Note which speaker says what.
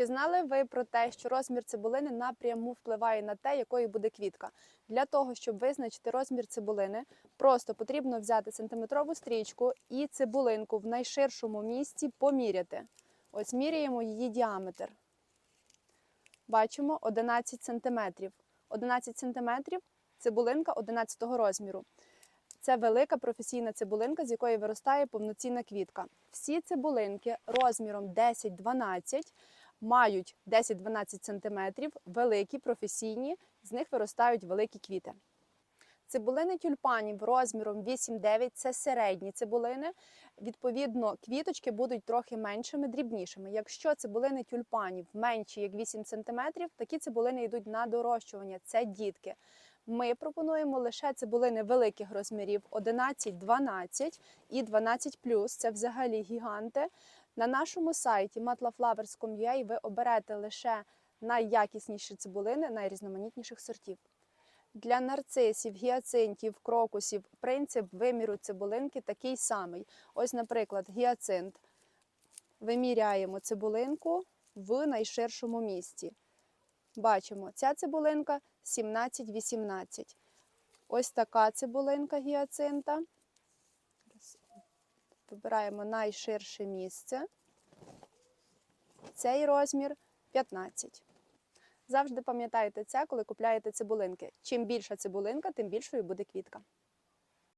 Speaker 1: Чи знали ви про те, що розмір цибулини напряму впливає на те, якою буде квітка? Для того, щоб визначити розмір цибулини, просто потрібно взяти сантиметрову стрічку і цибулинку в найширшому місці поміряти. Ось міряємо її діаметр. Бачимо 11 сантиметрів. 11 сантиметрів цибулинка 11 розміру. Це велика професійна цибулинка, з якої виростає повноцінна квітка. Всі цибулинки розміром 10-12 мають 10-12 см, великі, професійні, з них виростають великі квіти. Цибулини тюльпанів розміром 8-9 це середні цибулини. Відповідно, квіточки будуть трохи меншими, дрібнішими. Якщо цибулини тюльпанів менші, як 8 см, такі цибулини йдуть на дорощування. Це дітки. Ми пропонуємо лише цибулини великих розмірів 11-12 і 12 це взагалі гіганти. На нашому сайті matlaflowers.com.ua ви оберете лише найякісніші цибулини найрізноманітніших сортів. Для нарцисів, гіацинтів, крокусів принцип виміру цибулинки такий самий. Ось, наприклад, гіацинт. Виміряємо цибулинку в найширшому місці. Бачимо, ця цибулинка 17-18. Ось така цибулинка гіацинта. Вибираємо найширше місце. Цей розмір 15. Завжди пам'ятайте це, коли купляєте цибулинки. Чим більша цибулинка, тим більшою буде квітка.